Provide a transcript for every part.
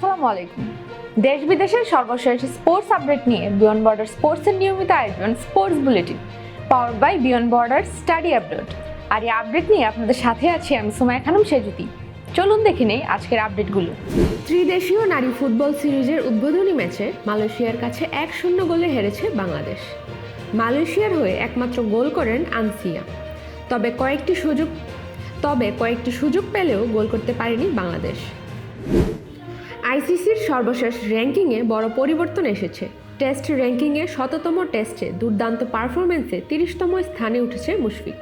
আসসালামু আলাইকুম। দেশ বিদেশের সর্বশেষ স্পোর্টস আপডেট নিয়ে বিয়ন্ড বর্ডার স্পোর্টসের নিয়মিত আয়োজন sports bulletin power by beyond border study update আর এই আপডেট নিয়ে আপনাদের সাথে আছি আমি সুমায়া খানম সেজুতি চলুন দেখে নেই আজকের আপডেটগুলো ত্রিদেশীয় নারী ফুটবল সিরিজের উদ্বোধনী ম্যাচে মালয়েশিয়ার কাছে এক শূন্য গোলে হেরেছে বাংলাদেশ। মালয়েশিয়ার হয়ে একমাত্র গোল করেন আনসিয়া। তবে কয়েকটি সুযোগ তবে কয়েকটি সুযোগ পেলেও গোল করতে পারেনি বাংলাদেশ। আইসিসির সর্বশেষ র্যাঙ্কিংয়ে বড় পরিবর্তন এসেছে। টেস্ট র্যাঙ্কিংয়ে শততম টেস্টে দুর্দান্ত পারফরমেন্সে তিরিশতম স্থানে উঠেছে মুশফিক।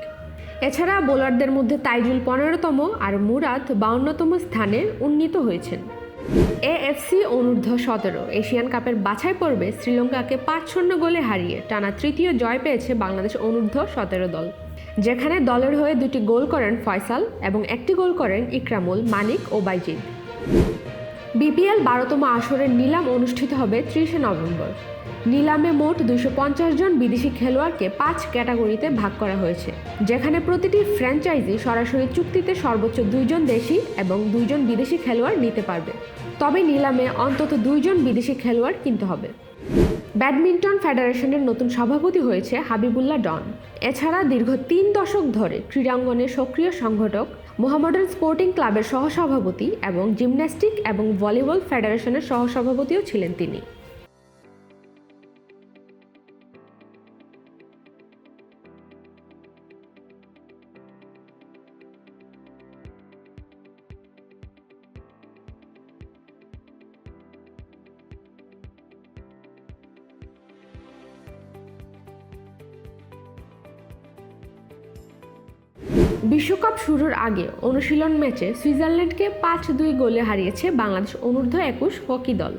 এছাড়া বোলারদের মধ্যে তাইজুল পনেরোতম আর মুরাদ বাউন্নতম স্থানে উন্নীত হয়েছেন। এএফসি অনূর্ধ্ব সতেরো এশিয়ান কাপের বাছাই পর্বে শ্রীলঙ্কাকে পাঁচ শূন্য গোলে হারিয়ে টানা তৃতীয় জয় পেয়েছে বাংলাদেশ অনূর্ধ্ব সতেরো দল। যেখানে দলের হয়ে দুটি গোল করেন ফয়সাল এবং একটি গোল করেন ইকরামুল মানিক ও বাইজিদ। বিপিএল বারোতম আসরের নিলাম অনুষ্ঠিত হবে ত্রিশে নভেম্বর। নিলামে মোট দুইশো পঞ্চাশ জন বিদেশি খেলোয়াড়কে পাঁচ ক্যাটাগরিতে ভাগ করা হয়েছে, যেখানে প্রতিটি ফ্র্যাঞ্চাইজি সরাসরি চুক্তিতে সর্বোচ্চ দুইজন দেশি এবং দুইজন বিদেশি খেলোয়াড় নিতে পারবে। তবে নিলামে অন্তত দুইজন বিদেশি খেলোয়াড় কিনতে হবে। ব্যাডমিন্টন ফেডারেশনের নতুন সভাপতি হয়েছে হাবিবুল্লাহ ডন। এছাড়া দীর্ঘ তিন দশক ধরে ক্রীড়াঙ্গনের সক্রিয় সংগঠক মোহামেডান স্পোর্টিং ক্লাবের সহসভাপতি এবং জিমন্যাস্টিক এবং ভলিবল ফেডারেশনের সহসভাপতিও ছিলেন তিনি। বিশ্বকাপ শুরুর আগে অনুশীলন ম্যাচে সুইজারল্যান্ডকে পাঁচ দুই গোলে হারিয়েছে বাংলাদেশ অনূর্ধ্ব একুশ হকি দল।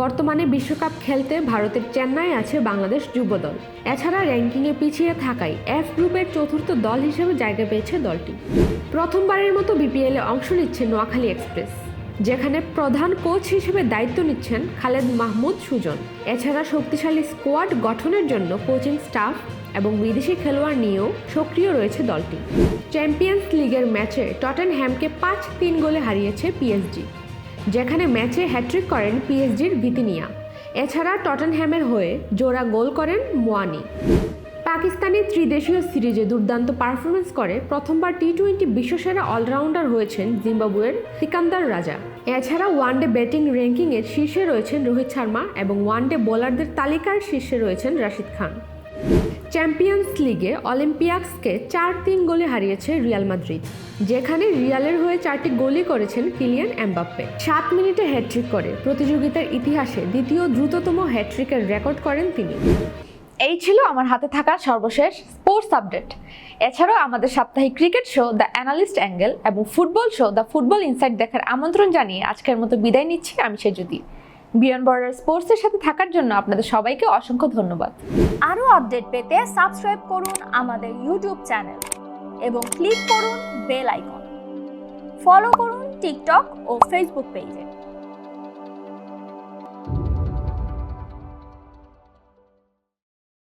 বর্তমানে বিশ্বকাপ খেলতে ভারতের চেন্নাই আছে বাংলাদেশ যুব দল। এছাড়া র্যাঙ্কিংয়ে পিছিয়ে থাকায় এফ গ্রুপের চতুর্থ দল হিসেবে জায়গা পেয়েছে দলটি। প্রথমবারের মতো বিপিএলে অংশ নিচ্ছে নোয়াখালী এক্সপ্রেস। যেখানে প্রধান কোচ হিসেবে দায়িত্ব নিচ্ছেন খালেদ মাহমুদ সুজন। এছাড়া শক্তিশালী স্কোয়াড গঠনের জন্য কোচিং স্টাফ এবং বিদেশি খেলোয়াড় নিয়েও সক্রিয় রয়েছে দলটি। চ্যাম্পিয়ন্স লিগের ম্যাচে টটেনহ্যামকে পাঁচ তিন গোলে হারিয়েছে পিএসজি যেখানে ম্যাচে হ্যাট্রিক করেন পিএসজির ভিতিনিয়া। এছাড়া টটেনহ্যামের হয়ে জোড়া গোল করেন মোয়ানি। পাকিস্তানি ত্রিদেশীয় সিরিজে দুর্দান্ত পারফরমেন্স করে, প্রথমবার টি টোয়েন্টি বিশ্বসেরা অলরাউন্ডার হয়েছেন জিম্বাবুয়ের সিকান্দার রাজা। এছাড়া ওয়ানডে ব্যাটিং র্যাঙ্কিংয়ের শীর্ষে রয়েছেন রোহিত শর্মা এবং ওয়ানডে বোলারদের তালিকার শীর্ষে রয়েছেন রাশিদ খান। চ্যাম্পিয়ন্স লিগে অলিম্পিয়াক্সকে চার তিন গোলে হারিয়েছে রিয়াল মাদ্রিদ, যেখানে রিয়ালের হয়ে চারটি গোলই করেছেন কিলিয়ান এমবাপ্পে। সাত মিনিটে হ্যাট্রিক করে, প্রতিযোগিতার ইতিহাসে দ্বিতীয় দ্রুততম হ্যাট্রিকের রেকর্ড করেন তিনি। এই ছিল আমার হাতে থাকা সর্বশেষ স্পোর্টস আপডেট এছাড়াও আমাদের সাপ্তাহিক cricket show the analyst angle এবং football show the football insight দেখার আমন্ত্রণ জানিয়ে আজকের মতো বিদায় নিচ্ছি আমি সেজুতি। বিয়ন বর্ডার স্পোর্টসের সাথে থাকার জন্য আপনাদের সবাইকে অসংখ্য ধন্যবাদ। আরও আপডেট পেতে সাবস্ক্রাইব করুন আমাদের ইউটিউব চ্যানেল এবং ক্লিক করুন বেল আইকন ফলো করুন টিকটক ও ফেসবুক পেজে